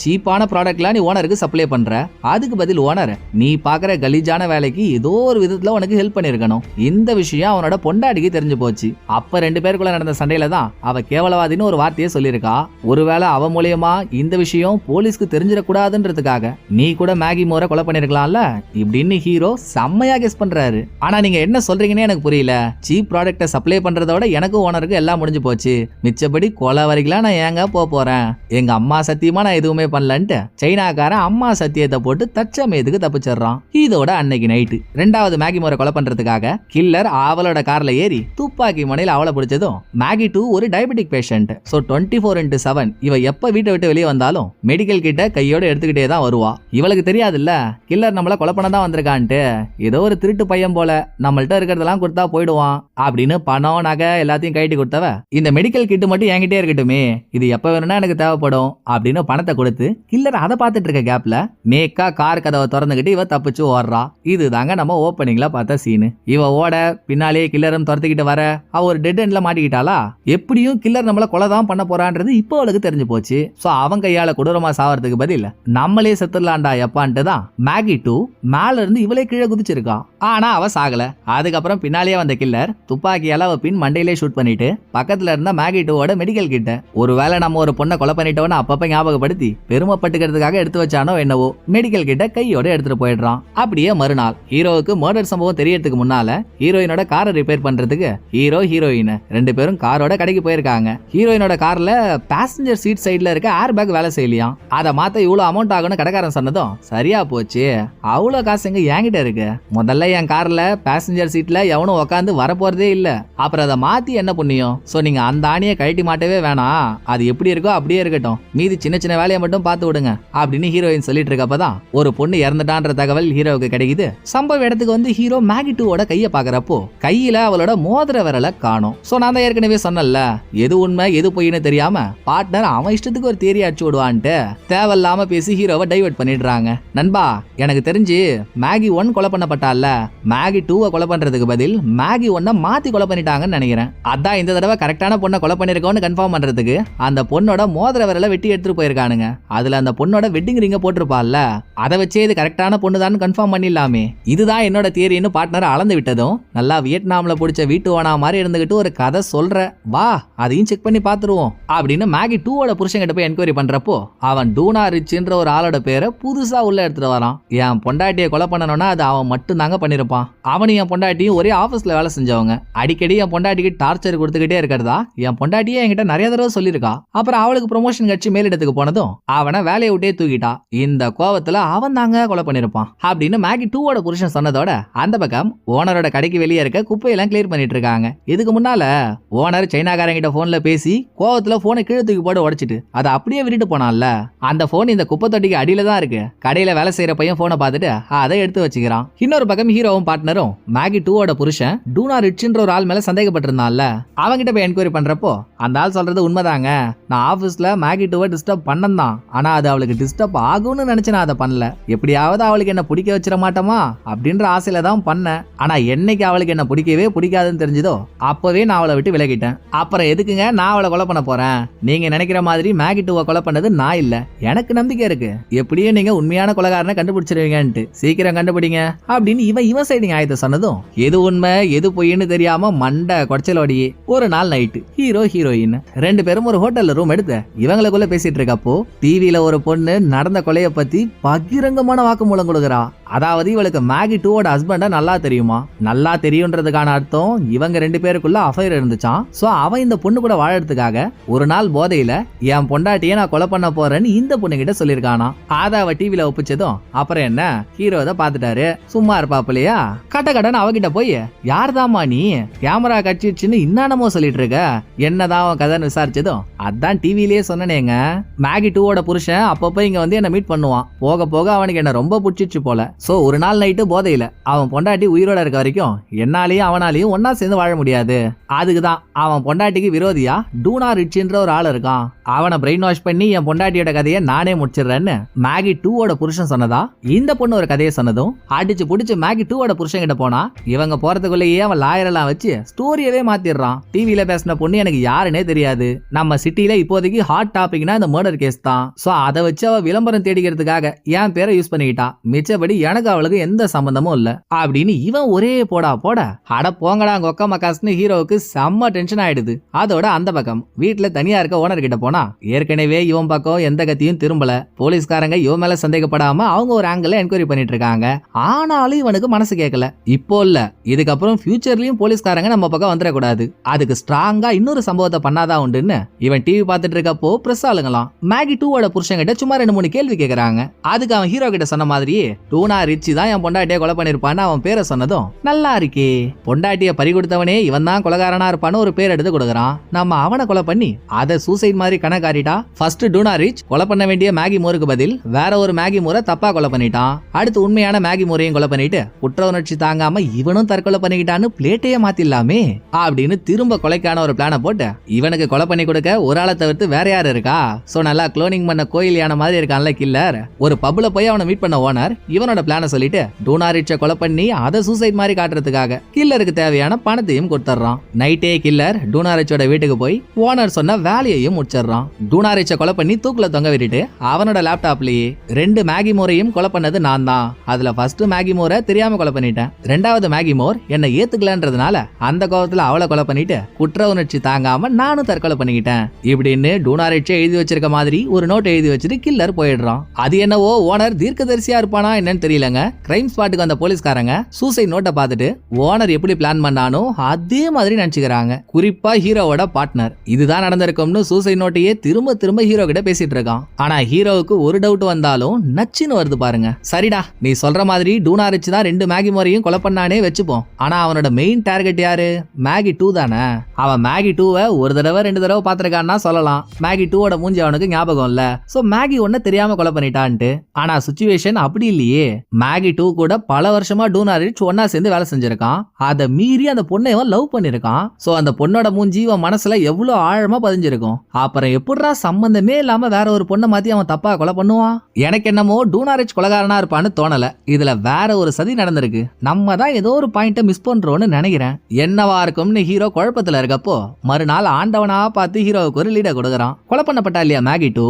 சீப்பான ப்ராடக்ட்லாம் நீ ஓனருக்கு சப்ளை பண்ற. அதுக்கு பதில் ஓனர் நீ பாக்குற கலீஜான வேலைக்கு ஏதோ ஒரு விதத்துல உனக்கு ஹெல்ப் பண்ணிருக்கணும் இந்த விஷயம் அவனோட பொண்டாட்டிக்கு தெரிஞ்சு போச்சு. அப்ப ரெண்டு பேருக்குள்ள நடந்த சண்டையில தான் அவ கேவலவாதின்னு ஒரு வார்த்தையை சொல்லியிருக்கா. ஒருவேளை அவ மூலியமா இந்த விஷயம் போலீஸ்க்கு தெரிஞ்சிடக்கூடாதுன்றதுக்காக. நீ கூட மேகி மோரை கொலை பண்ணிருக்கலாம்ல? இப்படின்னு ஹீரோ செம்மையா கெஸ் பண்றாரு. ஆனா நீங்க என்ன சொல்றீங்கன்னு எனக்கு புரியல. சீப் ப்ராடக்ட்டை சப்ளை பண்றதோட எனக்கும் ஓனருக்கு எல்லாம் முடிஞ்சு போச்சு. மிச்சப்படி கொலை வரைக்கலாம் நான் ஏங்க போக போறேன்? எங்க அம்மா சத்தியமா நான் எதுவுமே பண்ணலன்ட்டு சைனாக்காரன் அம்மா சத்தியத்தை போட்டு தச்சமயத்துக்கு தப்பிச்சிடுறான். இதோட அன்னைக்கு நைட்டு ரெண்டாவது மேகி மோரை கொலை பண்றதுக்காக கில்லர் அவளோட கார்ல ஏறி துப்பாக்கி முனையில் அவளை பிடிச்சதும் மேகி டூ ஒரு diabetic patient so twenty four into seven இவ எப்போ வீட்டை விட்டு வெளியே வந்தாலும் மெடிக்கல் கிட்ட கையோட எடுத்துக்கிட்டே தான் வருவா. இவளுக்கு தெரியாதுல்ல கில்லர் நம்மள கொலை பண்ண தான் வந்திருக்கான்ட்டு. ஏதோ ஒரு திருட்டு பையன் போல நம்மள்ட்ட இருக்கிறதெல்லாம் கொடுத்தா போயிடுவான் அப்படின்னு பணம் நகை எல்லாத்தையும் கைட்டு கொடுத்தவ இந்த மெடிக்கல் கிட்டு மட்டும் என்கிட்டே இருக்கட்டுமே இது எப்ப வேணும்னா எனக்கு தேவைப்படும் அப்படின்னு பணத்தை கொடுத்து கில்லர் அதை பார்த்துட்டு இருக்க கேப்ல நேக்கா கார் கதவை திறந்துகிட்டு இவ தப்பிச்சு ஓடுறா. இதுதாங்க நம்ம ஓப்பனிங்ல பார்த்த சீனு இவ ஓட பின்னாலேயே கில்லரும் துரத்துக்கிட்டு வர அவ ஒரு டெட் எண்ட்ல மாட்டிக்கிட்டாளா? எப்படியும் கில்லர் நம்மள கொலை தான் பண்ண போறான்றது இப்போ அவளுக்கு தெரிஞ்சு போச்சு. ஸோ அவன் கையால கொடூரமா சாவறதுக்கு பதில் நம்மளே செத்துடலாண்டா எப்பான்ட்டு தான் மேகி டூ மேல இருந்து இவளே கீழே குதிச்சிருக்கா. ஆனா அவ சாகல. அதுக்கப்புறம் பின்னாலேயே வந்த கில்லர் துப்பாக்கியால அவ பின் மண்டையிலே ஷூட் பண்ணிட்டு பக்கத்துல இருந்த மேகி டூவோட மெடிக்கல் கிட்ட. ஒருவேளை நம்ம ஒரு பொண்ணை கொலை பண்ணிட்டோன்னு அப்பப்ப ஞாபகப்படுத்தி பெருமைப்பட்டுக்கிறதுக்காக எடுத்து வச்சானோ என்னவோ மெடிக்கல் கிட்ட கையோட எடுத்துட்டு போயிடுறான். அப்படியே மறுநாள் ஹீரோவுக்கு மர்டர் சம்பவம் தெரியறதுக்கு முன்னால ஹீரோயினோட காரை ரிப்பேர் பண்றதுக்கு ஹீரோ ஹீரோயின் ரெண்டு பேரும் காரோட கடைக்கு போயிருக்காங்க. ஹீரோயினோட கார்ல பேசஞ்சர் சீட் சைட்ல இருக்க ஏர் பேக் வேலை செய்யலையாம் அதை மாத்த இவ்வளோ அமௌண்ட் ஆகும்னு கடைக்காரன் சொன்னதும் சரியா போச்சு. அவ்வளோ காசு எங்க என்கிட்ட இருக்கு. முதல்ல என் கார்ல பேசஞ்சர் சீட்ல எவனும் உட்காந்து வரப்போறதே இல்ல. அப்புறம் அதை மாத்தி என்ன புண்ணியம்? சோ நீங்க அந்த ஆணியை கழட்டி மாட்டவே வேணாம். அது எப்படி இருக்கோ அப்படியே இருக்கட்டும். மீதி சின்ன சின்ன வேலையை மட்டும் பார்த்து விடுங்க அப்படின்னு ஹீரோயின் சொல்லிட்டு இருக்கப்பதான் ஒரு பொண்ணு இறந்துட்டான்ற தகவல் ஹீரோவுக்கு கிடைக்குது. சம்பவ இடத்துக்கு வந்து ஹீரோ மேகி டூவோட கையை பாக்குறப்போ கையில அவளோட மோதிர விரலை காணும். சோ நான் தான் ஏற்கனவே சொன்னேன்ல எது உண்மை எது பொய்னு தெரியாம பார்ட்னர் அவன் இஷ்டத்துக்கு ஒரு தேரியா அடிச்சு விடுவான்ட்டு. தேவையில்லாம பேசி ஹீரோவை டைவர்ட் பண்ணிடுறாங்க. நண்பா எனக்கு தெரிஞ்சு மேகி ஒன் கொலை பண்ணப்பட்டால மேகி டூவை கொலை பண்றதுக்கு பதில் மேகி ஒன்னை மாத்தி கொலை பண்ணிட்டாங்கன்னு நினைக்கிறேன். அதான் இந்த தடவை கரெக்டான பொண்ணை கொலை பண்ணிருக்கோன்னு கன்ஃபார்ம் பண்றதுக்கு அந்த பொண்ணோட மோதிர விரல வெட்டி எடுத்துட்டு போயிருக்கானுங்க. அதுல அந்த பொண்ணோட வெட்டிங் ரிங்க போட்டிருப்பால அதை வச்சே இது கரெக்டான பொண்ணு தான் கன்ஃபார்ம் பண்ணிடலாமே. இதுதான் என்னோட தியரின்னு பார்ட்னர் அளந்து விட்டதும் நல்லா வியட்நாம்ல பிடிச்ச வீட்டு ஓனா மாதிரி இருந்துகிட்டு ஒரு கதை சொல்ற வா அதையும் செக் பண்ணி பார்த்துருவோம் அப்படின்னு மேகி டூவோட புருஷன்கிட்ட போய் என்கொயரி பண்றப்போ அவன் டூனா ரிச்ன்ற ஒரு ஆளோட பேரை புதுசாக உள்ளே எடுத்துட்டு வரான். என் பொண்டாட்டியை கொலை பண்ணணும்னா அது அவன் மட்டும் தாங்க பண்ணியிருப்பான் அவனும் என் பொண்டாட்டியும் ஒரே ஆஃபீஸில் வேலை செஞ்சவங்க. அடிக்கடி என் பொண்டாட்டிக்கு டார்ச்சர் கொடுத்துக்கிட்டே இருக்கிறதா? என் பொண்டாட்டியே என்கிட்ட நிறைய தடவை சொல்லியிருக்கா. அப்புறம் அவளுக்கு ப்ரொமோஷன் கட்சி மேலிடத்துக்கு போனதும் அவனை வேலையை விட்டே தூக்கிட்டா. இந்த கோவத்தில் அவன் தாங்க கொலை பண்ணியிருப்பான் அப்படின்னு மேகி டூவோட புருஷன் சொன்னதோட அந்த பக்கம் ஓனரோட கடைக்கு வெளியே இருக்க குப்பையெல்லாம் கிளியர் பண்ணிட்டு இருக்காங்க. இதுக்கு முன்னால ஓனர் சைனாக்காரங்கிட்ட ஃபோனில் பேசி கோவத்தில் ஃபோனை கீழே தூக்கி போட்டு உடச்சிட்டு அதை அப்படியே விட்டுட்டு போனான்ல. அந்த போன் இந்த குப்பை தொட்டிக்கு அடியில தான் இருக்கு. கடையில வேலை செய்யற பையன் போனை பார்த்துட்டு அதை எடுத்து வச்சுக்கிறான். இன்னொரு பக்கம் ஹீரோவும் பார்ட்னரும் மேகி டூவோட புருஷன் டூனா ரிச்ன்ற ஒரு ஆள் மேல சந்தேகப்பட்டிருந்தான்ல. அவங்கிட்ட போய் என்கொயரி பண்றப்போ அந்த ஆள் சொல்றது உண்மைதாங்க. நான் ஆபீஸ்ல மேகி டூவை டிஸ்டர்ப் பண்ணந்தான். ஆனா அது அவளுக்கு டிஸ்டர்ப் ஆகும்னு நினைச்சு நான் அதை பண்ணல. எப்படியாவது அவளுக்கு என்ன பிடிக்க வச்சிட மாட்டோமா? அப்படின்ற ஆசையில தான் பண்ணேன். ஆனா என்னைக்கு அவளுக்கு என்ன பிடிக்கவே பிடிக்காதுன்னு தெரிஞ்சதோ அப்பவே நான் அவளை விட்டு விலகிட்டேன். அப்புறம் எதுக்குங்க நான் அவளை கொலை பண்ண போறேன்? நீங்க நினைக்கிற மாதிரி மேகி டூவை கொலை பண்ணது நான் இல்ல. எனக்கு நம்பிக்கை இருக்கு. எப்படியும் நீங்க உண்மையான கொலைகாரனை கண்டுபிடிச்சிருவீங்கன்ட்டு. சீக்கிரம் கண்டுபிடிங்க. அப்படின்னு இவன் இவன் சைடு நியாயத்தை சொன்னதும் எது உண்மை எது பொய்ன்னு தெரியாம மண்டை குடைச்சலோடி ஒரு நாள் நைட்டு ஹீரோ ஹீரோயின் ரெண்டு பேரும் ஒரு ஹோட்டல்ல ரூம் எடுத்த. இவங்களுக்குள்ள பேசிட்டு இருக்கப்போ டிவியில ஒரு பொண்ணு நடந்த கொலையை பத்தி பகிரங்கமான வாக்குமூலம் கொடுக்குறா. அதாவது இவளுக்கு மேகி டூவோட ஹஸ்பண்டை நல்லா தெரியுமா? நல்லா தெரியுன்றதுக்கான அர்த்தம் இவங்க ரெண்டு பேருக்குள்ள அஃபைர் இருந்துச்சான் ஸோ அவன் இந்த பொண்ணு கூட வாழறதுக்காக ஒரு நாள் போதையில என் பொண்டாட்டியை நான் கொலை பண்ண போறேன்னு இந்த பொண்ணு கிட்ட சொல்லியிருக்கானா அதை அவ டிவில ஒப்பிச்சதும் அப்புறம் என்ன? ஹீரோ தான் சும்மா இருப்பாப்பிலையா கட்ட கடன்னு அவகிட்ட போய் யார்தாம்மா நீ? கேமரா கட்சிச்சுன்னு இன்னானமோ சொல்லிட்டு இருக்க என்னதான் அவன் கதைன்னு விசாரிச்சதும் அதான் டிவிலேயே சொன்னனேங்க. மேகி டூவோட புருஷன் அப்பப்போ இங்க வந்து என்ன மீட் பண்ணுவான். போக போக அவனுக்கு என்ன ரொம்ப பிடிச்சிச்சு போல. ஸோ ஒரு நாள் நைட்டு போதையில் அவன் பொண்டாட்டி உயிரோட இருக்க வரைக்கும் என்னாலையும் அவனாலையும் ஒன்னா சேர்ந்து வாழ முடியாது. அதுக்கு தான் அவன் பொண்டாட்டிக்கு விரோதியா டூனா ரிச்சின்ற ஒரு ஆள் இருக்கான். அவனை பிரெயின் வாஷ் பண்ணி என் பொண்டாட்டியோட கதையை நானே முடிச்சிடுறேன்னு மேகி டூவோட புருஷன் சொன்னதா? இந்த பொண்ணு ஒரு கதையை சொன்னதும் அடிச்சு பிடிச்சி மேகி டூவோட புருஷன் கிட்ட போனா இவங்க போறதுக்குள்ளேயே அவன் லாயரெல்லாம் வச்சு ஸ்டோரியவே மாத்திடுறான். டிவியில பேசின பொண்ணு எனக்கு யாருன்னே தெரியாது. நம்ம சிட்டியில இப்போதைக்கு ஹாட் டாபிக்னா இந்த மர்டர் கேஸ் தான். ஸோ அதை வச்சு அவ விளம்பரம் தேடிக்கிறதுக்காக என் பேரை யூஸ் பண்ணிக்கிட்டா. மிச்சபடி எனக்கு அவளுக்கு எந்த சம்பந்தமும் இல்ல. அப்படின்னு இவன் ஒரே போடா போட. அட போங்கடா கொக்க மக்காஸ்னு ஹீரோவுக்கு செம்ம டென்ஷன் ஆயிடுது. அதோட அந்த பக்கம் வீட்டுல தனியா இருக்க ஓனர் கிட்ட போனா ஏற்கனவே இவன் பக்கம் எந்த கத்தியும் திரும்பல. போலீஸ்காரங்க இவன் மேல சந்தேகப்படாம அவங்க ஒரு ஆங்கிள் என்கொயரி பண்ணிட்டு இருக்காங்க. ஆனாலும் இவனுக்கு மனசு கேட்கல இப்போ இல்ல. இதுக்கப்புறம் ஃபியூச்சர்லயும் போலீஸ்காரங்க நம்ம பக்கம் வந்துடக்கூடாது. அதுக்கு ஸ்ட்ராங்கா இன்னொரு சம்பவத்தை பண்ணாதான் உண்டுன்னு இவன் டிவி பார்த்துட்டு இருக்கப்போ பிரஸ் ஆளுங்களாம். மேகி டூவோட புருஷன் கிட்ட சும்மா ரெண்டு மூணு கேள்வி கேட்கறாங்க அதுக்கு அவன் ஹீரோ கிட்ட சொன்ன மாதிரியே டூனா டூனா ரிச்சி தான் என் பொண்டாட்டியை கொலை பண்ணிருப்பான்னு அவன் பேரை சொன்னதும் நல்லா இருக்கே. பொண்டாட்டிய பறி கொடுத்தவனே இவன் தான் கொலகாரனா இருப்பான்னு ஒரு பேர் எடுத்து கொடுக்குறான். நம்ம அவனை கொலை பண்ணி அதை சூசைட் மாதிரி கணக்காரிட்டா ஃபர்ஸ்ட் டூனா ரிச் கொலை பண்ண வேண்டிய மேகி மோருக்கு பதில் வேற ஒரு மேகி மோரை தப்பா கொலை பண்ணிட்டான். அடுத்து உண்மையான மேகி மோரையும் கொலை பண்ணிட்டு குற்ற உணர்ச்சி தாங்காம இவனும் தற்கொலை பண்ணிக்கிட்டான்னு பிளேட்டையே மாத்திடலாமே அப்படின்னு திரும்ப கொலைக்கான ஒரு பிளானை போட்டு இவனுக்கு கொலை பண்ணி கொடுக்க ஒரு ஆளை தவிர்த்து வேற யாரு இருக்கா? சோ நல்லா க்ளோனிங் பண்ண கோயில் யானை மாதிரி இருக்கான்ல கில்லர் ஒரு பப்ல போய் அவனை மீட் பண்ண ஓனர் இவனோட பிளானை சொல்லிட்டு டூனா ரிச்சை கொலை பண்ணி அதை சூசைட் மாதிரி காட்டுறதுக்காக கில்லருக்கு தேவையான பணத்தையும் கொடுத்துட்றான். நைட்டே கில்லர் டூனா ரிச்சோட வீட்டுக்கு போய் ஓனர் சொன்ன வேலையையும் முடிச்சிடுறான். டூனா ரிச்சை கொலை பண்ணி தூக்குல தொங்க விட்டுட்டு அவனோட லேப்டாப்லயே ரெண்டு மேகி மோரையும் கொலை பண்ணது நான் தான். அதுல ஃபர்ஸ்ட் மேகி மோரை தெரியாம கொலை பண்ணிட்டேன். ரெண்டாவது மேகி மோர் என்னை ஏத்துக்கலன்றதுனால அந்த கோபத்துல அவளை கொலை பண்ணிட்டு குற்ற உணர்ச்சி தாங்காம நானும் தற்கொலை பண்ணிக்கிட்டேன். இப்படின்னு டூனா ரிச்சை எழுதி வச்சிருக்க மாதிரி ஒரு நோட் எழுதி வச்சுட்டு கில்லர் போயிடுறான். அது என்னவோ ஓனர் தீர்க்கதரிசியா இருப்பானா என்னன்னு தெரியலங்க. கிரைம் ஸ்பாட்டுக்கு வந்த போலீஸ்காரங்க சூசைட் நோட்டை பார்த்துட்டு ஓனர் எப்படி பிளான் பண்ணானோ அதே மாதிரி நினைச்சுக்கிறாங்க. குறிப்பா ஹீரோவோட பார்ட்னர் இதுதான் நடந்திருக்கும்னு சூசைட் நோட்டையே திரும்ப திரும்ப ஹீரோ கிட்ட பேசிட்டு இருக்கான். ஆனா ஹீரோவுக்கு ஒரு டவுட் வந்தாலும் நச்சுன்னு வருது பாருங்க. சரிடா நீ சொல்ற மாதிரி டூனா ரிச் தான் ரெண்டு மேகி முறையும் கொலை பண்ணானே வச்சுப்போம். ஆனா அவனோட மெயின் டார்கெட் யாரு? மேகி டூ தானே. அவன் மேகி டூவை ஒரு தடவை ரெண்டு தடவை பார்த்திருக்கான்னா சொல்லலாம். மேகி டூவோட மூஞ்சி அவனுக்கு ஞாபகம் இல்ல. சோ மேகி ஒன்னு தெரியாம கொலை பண்ணிட்டான்ட்டு. ஆனா சுச்சுவேஷன் அப்படி இல்லையே. மேகி டூ கூட பல வருஷமா டூனா ரிச் ஒன்னா சேர்ந்து வேலை செஞ்சிருக்கான். அதை மீறி அந்த பொண்ணை இவன் லவ் பண்ணிருக்கான். சோ அந்த பொண்ணோட மூஞ்சி இவன் மனசுல எவ்வளவு ஆழமா பதிஞ்சிருக்கும். அப்புறம் எப்படிடா சம்பந்தமே இல்லாம வேற ஒரு பொண்ணை மாத்தி அவன் தப்பா கொலை பண்ணுவான்? எனக்கு என்னமோ டூனா ரிச் கொலகாரனா இருப்பான்னு தோணல. இதுல வேற ஒரு சதி நடந்திருக்கு. நம்ம தான் ஏதோ ஒரு பாயிண்ட மிஸ் பண்றோம்னு நினைக்கிறேன். என்னவா இருக்கும்னு ஹீரோ குழப்பத்துல இருக்கப்போ மறுநாள் ஆண்டவனா பார்த்து ஹீரோவுக்கு ஒரு லீடை கொடுக்குறான். கொலை பண்ணப்பட்டா இல்லையா மேகி டூ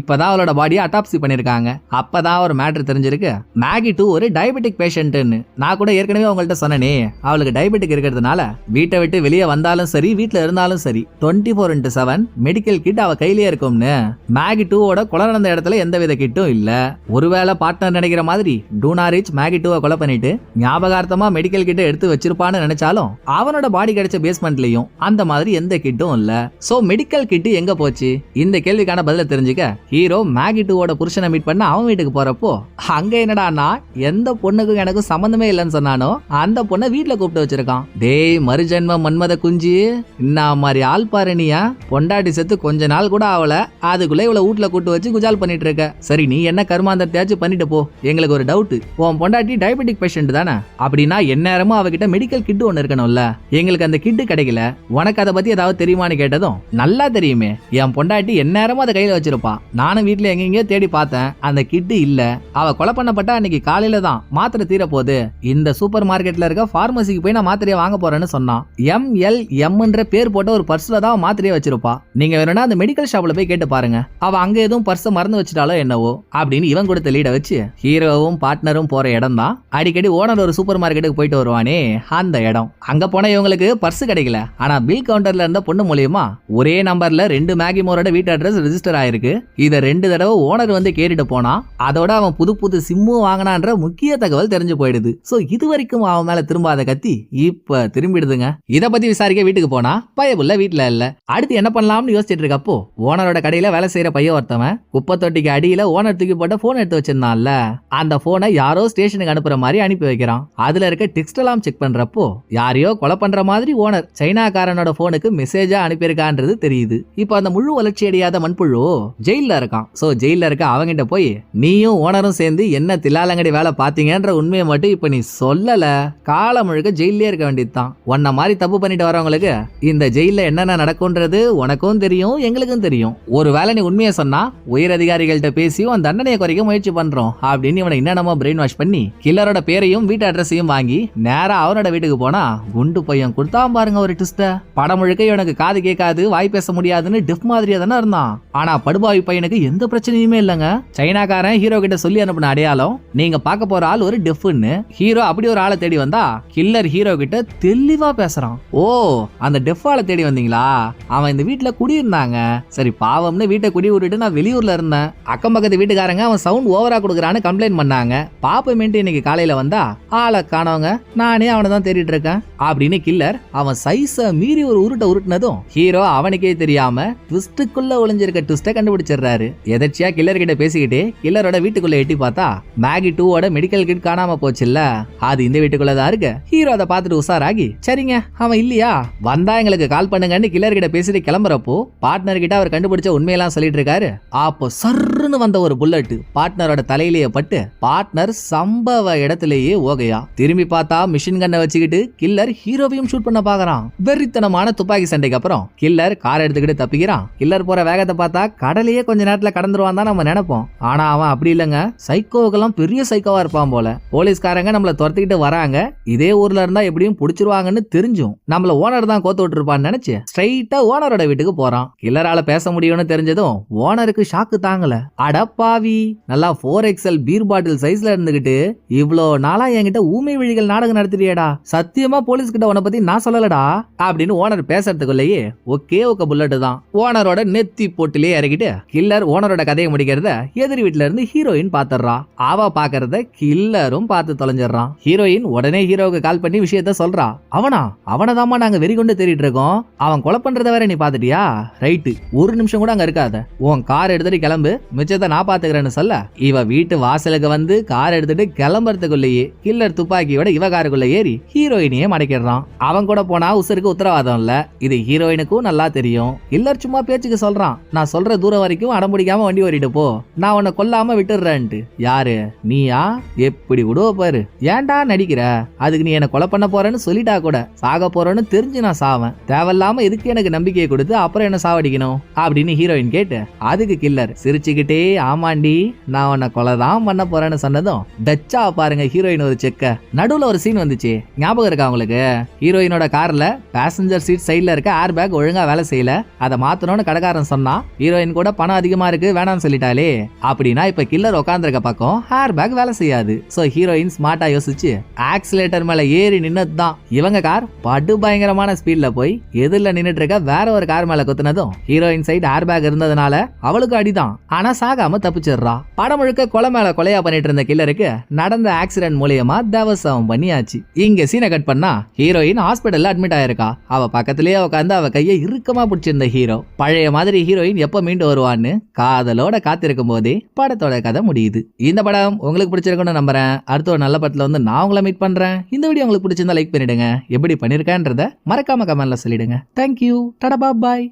இப்பதான் அவளோட பாடியை அட்டாப்சி பண்ணிருக்காங்க. அப்பதான் ஒரு மேட்ரு தெரிஞ்சிருக்கு. மேகி டூ ஒரு டயபெட்டிக் பேஷண்ட்டுன்னு நான் கூட ஏற்கனவே அவங்கள்ட்ட சொன்னனே அவளுக்கு டயபெட்டிக் இருக்கிறதுனால வீட்டை விட்டு வெளியே வந்தாலும் சரி வீட்டில் இருந்தாலும் சரி twenty four into seven medical kit அவள் கையிலேயே இருக்கும்னு. மேகி டூவோட கொலை நடந்த இடத்துல எந்த வித கிட்டும் இல்லை. ஒருவேளை பார்ட்னர் நினைக்கிற மாதிரி டூனா ரிச் மேகி டூவை கொலை பண்ணிட்டு ஞாபகார்த்தமாக மெடிக்கல் கிட்ட எடுத்து வச்சிருப்பான்னு நினைச்சாலும் அவனோட பாடி கிடைச்ச பேஸ்மெண்ட்லையும் அந்த மாதிரி எந்த கிட்டும் இல்லை. ஸோ மெடிக்கல் கிட் எங்கே போச்சு? இந்த கேள்விக்கான பதிலை தெரிஞ்சுக்க ஹீரோ மேகி டூவோட புருஷனை மீட் பண்ண அவன் வீட்டுக்கு போகிறப்போ அங்கே என்னடா என்னடான்னா எந்த பொண்ணுக்கும் எனக்கும் சம்மந்தமே இல்லைன்னு சொன்னானோ அந்த பொண்ணை வீட்டில் கூப்பிட்டு வச்சிருக்கான். டேய் மறுஜென்ம மன்மத குஞ்சு. என்ன மாதிரி ஆள் பாரு நீயா பொண்டாட்டி செத்து கொஞ்ச நாள் கூட ஆகல அதுக்குள்ளே இவ்வளோ வீட்ல கூட்டு வச்சு குஜால் பண்ணிட்டு இருக்க. சரி நீ என்ன கருமாந்தத்தையாச்சும் பண்ணிட்டு போ. எங்களுக்கு ஒரு டவுட் உன் பொண்டாட்டி டயபெட்டிக் பேஷண்ட் தானே. அப்படின்னா எந்நேரமும் அவகிட்ட மெடிக்கல் கிட் ஒன்று இருக்கணும்ல. எங்களுக்கு அந்த கிட்டு கிடைக்கல. உனக்கு அதை பத்தி ஏதாவது தெரியுமான்னு கேட்டதும் நல்லா தெரியுமே. என் பொண்டாட்டி எந்நேரமும் அதை கையில வச்சிருப்பா. நானும் வீட்டில் எங்கெங்கயோ தேடி பார்த்தேன். அந்த கிட்டு இல்ல. அவ கொலை பண்ணப்பட்ட இன்னைக்கு காலையில தான் மாத்திரை தீர போகுது இந்த சூப்பர் மார்க்கெட்ல இருக்க பார்மசிக்கு போய் நான் மாத்திரையை வாங்க போறேன்னு சொன்னான். எம் எல் எம்ன்ற பேர் போட்ட ஒரு பர்ஸ்ல தான் மாத்திரையை வச்சிருப்பா. நீங்க வேணும்னா அந்த மெடிக்கல் ஷாப்ல போய் கேட்டு பாருங்க. அவ அங்க எதுவும் பர்ஸை மறந்து வச்சிட்டாலோ என்னவோ அப்படின்னு இவன் கொடுத்த லீட வச்சு ஹீரோவும் பார்ட்னரும் போற இடம் தான். அடிக்கடி ஓனர் ஒரு சூப்பர் மார்க்கெட்டுக்கு போயிட்டு வருவானே அந்த இடம். அங்க போன இவங்களுக்கு பர்ஸ் கிடைக்கல. ஆனா பில் கவுண்டர்ல இருந்த பொண்ணு மூலியமா ஒரே நம்பர்ல ரெண்டு மேகி மோரோட வீட்டு அட்ரஸ் ரெஜிஸ்டர் ஆயிருக்கு. இதை ரெண்டு தடவை ஓனர் வந்து கேட்டுட்டு போனா அதோட அவன் புது புது சிம்மு வாங்கினான்ற முக்கிய தகவல் தெரிஞ்சு போயிடுது. ஸோ இது வரைக்கும் அவன் மேல திரும்பாத கத்தி இப்ப திரும்பிடுதுங்க. இதை பத்தி விசாரிக்க வீட்டுக்கு போனா பயபுள்ள வீட்டில் இல்ல. அடுத்து என்ன பண்ணலாம்னு யோசிச்சுட்டு இருக்கப்போ ஓனரோட கடையில வேலை செய்யற பையன் ஒருத்தவன் குப்பை தொட்டிக்கு அடியில ஓனர் தூக்கி போட்ட போன் எடுத்து வச்சிருந்தான்ல. அந்த போனை யாரோ ஸ்டேஷனுக்கு அனுப்புற மாதிரி அனுப்பி வைக்கிறான். அதுல இருக்க டெக்ஸ்ட் எல்லாம் செக் பண்றப்போ யாரையோ கொலை பண்ற மாதிரி ஓனர் சைனாக்காரனோட போனுக்கு மெசேஜா அனுப்பியிருக்கான்றது தெரியுது. இப்போ அந்த முழு வளர்ச்சி அடையாத மண்புழு ஜெயில்ல இருக்கான். சோ ஜெயிலில் இருக்க அவங்கிட்ட போய் நீயும் ஓனரும் சேர்ந்து என்ன தில்லாலங்கடி வேலை பார்த்தீங்கன்ற உண்மையை மட்டும் இப்போ நீ சொல்லலை. காலம் முழுக்க ஜெயிலே இருக்க வேண்டியதுதான். உன்ன மாதிரி தப்பு பண்ணிட்டு வரவங்களுக்கு இந்த ஜெயிலில் என்னென்ன நடக்கும்ன்றது உனக்கும் தெரியும் எங்களுக்கும் தெரியும். ஒருவேளை நீ உண்மையை சொன்னா உயர் அதிகாரிகள்கிட்ட பேசியும் அந்த தண்டனையை குறைக்க முயற்சி பண்றோம் அப்படின்னு இவனை என்னென்னமோ பிரெயின் வாஷ் பண்ணி கில்லரோட பேரையும் வீட்டு அட்ரஸையும் வாங்கி நேராக அவனோட வீட்டுக்கு போனா குண்டு பையன் கொடுத்தான் பாருங்க ஒரு ட்விஸ்ட்டை படம் முழுக்க இவனுக்கு காது கேட்காது வாய் பேச முடியாதுன்னு டிஃப் மாதிரியா தானே இருந்தான். ஆனா படுபாவி பையனுக்கு எந்த பிரச்சனையுமே இல்லைங்க. சைனாக்காரன் ஹீரோ கிட்ட சொல்லி அனுப்பின அடையாளம் நீங்க பார்க்க போற ஆள் ஒரு டெஃப்னு ஹீரோ அப்படி ஒரு ஆளை தேடி வந்தா கில்லர் ஹீரோ கிட்ட தெளிவா பேசுறான். ஓ அந்த டெஃப் ஆளை தேடி வந்தீங்களா? அவன் இந்த வீட்டுல குடியிருந்தாங்க. சரி பாவம்னு வீட்டை குடி விட்டுட்டு நான் வெளியூர்ல இருந்தேன். அக்கம் பக்கத்து வீட்டுக்காரங்க அவன் சவுண்ட் ஓவரா கொடுக்குறான்னு கம்ப்ளைண்ட் பண்ணாங்க. பாப்பமேன்ட்டு இன்னைக்கு காலையில வந்தா ஆளை காணவங்க நானே அவனை தான் தேடிட்டு இருக்கேன். அப்படின்னு கில்லர் அவன் சைஸ மீறி ஒரு உருட்டை உருட்டினதும் ஹீரோ அவனுக்கே தெரியாம ட்விஸ்டுக்குள்ள ஒளிஞ்சிருக்க ட்விஸ்ட கண்டுபிடிச்சிடுறாரு. எதர்ச்சியா கில்லர் கிட்ட பேசிக்கிட்டு கில்லரோட வீட்டுக்குள்ள எட்டி பார்த்தா மேகி மேகி டூவோட மெடிக்கல் கிட் காணாம போச்சுல்ல? அது இந்த வீட்டுக்குள்ள தான் இருக்கு? ஹீரோ அதை பார்த்துட்டு உஷாராகி சரிங்க அவன் இல்லையா? வந்தா எங்களுக்கு கால் பண்ணுங்கன்னு கில்லர் கிட்ட பேசிட்டு கிளம்புறப்போ பார்ட்னர் கிட்ட அவர் கண்டுபிடிச்ச உண்மையெல்லாம் சொல்லிட்டு இருக்காரு. அப்போ சர்ருன்னு வந்த ஒரு புல்லட் பார்ட்னரோட தலையிலேயே பட்டு பார்ட்னர் சம்பவ இடத்திலேயே ஓகையா. திரும்பி பார்த்தா மிஷின் கண்ணை வச்சுக்கிட்டு கில்லர் ஹீரோவையும் ஷூட் பண்ண பாக்குறான். வெறித்தனமான துப்பாக்கி சண்டைக்கு அப்புறம் கில்லர் கார் எடுத்துக்கிட்டு தப்பிக்கிறான். கில்லர் போற வேகத்தை பார்த்தா கடலையே கொஞ்ச நேரத்துல கடந்துருவான் தான் நம்ம நினைப்போம். ஆனா அவன் அப்படி இல்லைங்க. சைக்கோவுக்கெல்லாம் பெரிய சைக்கோவா இருப்பான் போல. போலீஸ்காரங்க நம்மள துரத்திக்கிட்டு வராங்க. இதே ஊர்ல இருந்தா எப்படியும் புடிச்சிருவாங்கன்னு தெரிஞ்சும். நம்மள ஓனர் தான் கோத்து விட்டுருப்பான்னு நினைச்சு ஸ்ட்ரைட்டா ஓனரோட வீட்டுக்கு போறான். கில்லரால பேச முடியும்னு தெரிஞ்சதும் ஓனருக்கு ஷாக்கு தாங்கல. அடப்பாவி நல்லா ஃபோர் எக்ஸல் பீர் பாட்டில் சைஸ்ல இருந்துகிட்டு இவ்வளோ நாளா என்கிட்ட ஊமை விழிகள் நாடகம் நடத்துறியேடா சத்தியமா போலீஸ் கிட்ட உன பத்தி நான் சொல்லலடா அப்படின்னு ஓனர் பேசுறதுக்குள்ளேயே ஒக்கே ஒக்க புல்லட் தான். ஓனரோட நெத்தி போட்டிலே இறக்கிட்டு கில்லர் ஓனரோட கதையை முடிக்கிறத எதிர் வீட்டுல இருந்து ஹீரோயின் பாத்துறா அவ பாக்குறத கில்லரும் பார்த்து தொலைஞ்சிடுறான். ஹீரோயின் உடனே ஹீரோவுக்கு கால் பண்ணி விஷயத்த சொல்றா. அவனா? அவனதாம்மா நாங்க வெறி கொண்டு தேடிட்டு இருக்கோம். அவன் கொலை பண்றத வேற நீ பாத்துட்டியா ரைட்டு ஒரு நிமிஷம் கூட அங்க இருக்காத. உன் கார் எடுத்துட்டு கிளம்பு. மிச்சத்தை நான் பாத்துக்கிறேன்னு சொல்ல. இவ வீட்டு வாசலுக்கு வந்து கார் எடுத்துட்டு கிளம்புறதுக்குள்ளேயே கில்லர் துப்பாக்கியோட இவ காருக்குள்ள ஏறி ஹீரோயினையே மடக்கிடுறான் அவன் கூட போனா உசருக்கு உத்தரவாதம் இல்ல. இது ஹீரோயினுக்கும் நல்லா தெரியும். கில்லர் சும்மா பேச்சுக்கு சொல்றான். நான் சொல்ற தூரம் வரைக்கும் அடம் பிடிக்காம வண்டி ஓடிட்டு போ. நான் உன்னை கொல்லாம விட்டுடுறேன்ட்டு. யாரு? நீயா? எப்படி விடுவ பாரு. ஏன்டா நடிக்கிற? அதுக்கு நீ என்ன கொலை பண்ண போறேன்னு சொல்லிட்டா கூட. சாக போறேன்னு தெரிஞ்சு நான் சாவேன். தேவையில்லாம எதுக்கு எனக்கு நம்பிக்கையை கொடுத்து அப்புறம் என்ன சாவடிக்கணும்? அப்படின்னு ஹீரோயின் கேட்டு அதுக்கு கில்லர். சிரிச்சுக்கிட்டே ஆமாண்டி நான் உன்னை கொலை தான் பண்ண போறேன்னு சொன்னதும் டச்சா பாருங்க ஹீரோயின் ஒரு செக்க. நடுவுல ஒரு சீன் வந்துச்சு. ஞாபகம் இருக்கா உங்களுக்கு? ஹீரோயினோட கார்ல பேசஞ்சர் சீட் சைட்ல இருக்க ஏர் பேக் ஒழுங்கா வேலை செய்யல. அதை மாத்தணும்னு கடைக்காரன் சொன்னா ஹீரோயின் கூட பணம் அதிகமா இருக்கு வேணாம்னு சொல்லிட்டாலே அப்படின்னா இப்ப கில்லர் உட்காந்துருக்க பக்கம் ஹேர் பேக் வேலை செய்யாது. ஸோ ஹீரோயின் ஸ்மார்ட்டாக யோசிச்சு ஆக்சிலேட்டர் மேலே ஏறி நின்னதுதான். இவங்க கார் படு பயங்கரமான ஸ்பீடில் போய் எதிரில் நின்றுட்டு இருக்க வேற ஒரு கார் மேலே குத்துனதும் ஹீரோயின் சைடு ஏர் பேக் இருந்ததுனால அவளுக்கு அடிதான். ஆனால் சாகாம தப்பிச்சிடுறா. படம் முழுக்க கொலை மேலே கொலையா பண்ணிட்டு இருந்த கில்லருக்கு நடந்த ஆக்சிடென்ட் மூலியமா தேவசவம் பண்ணியாச்சு. இங்க சீனை கட் பண்ணா ஹீரோயின் ஹாஸ்பிட்டல்ல அட்மிட் ஆயிருக்கா. அவ பக்கத்திலேயே உட்காந்து அவ கையை இறுக்கமா பிடிச்சிருந்த ஹீரோ பழைய மாதிரி ஹீரோயின் எப்போ மீண்டு வருவான்னு காதலோட காத்திருக்கும் போதே படத்தோட கதை முடியுது. இந்த படம் உங்களுக்கு பிடிச்சிருக்கும்னு நம்புறேன். அடுத்த ஒரு நல்ல படத்தில் வந்து நான் உங்களை மீட் பண்றேன். இந்த வீடியோ உங்களுக்கு பிடிச்சிருந்தா லைக் பண்ணிடுங்க. எப்படி பண்ணிருக்கேன்றத மறக்காம கமெண்ட்ல சொல்லிடுங்க. தேங்க்யூ டடா பாய்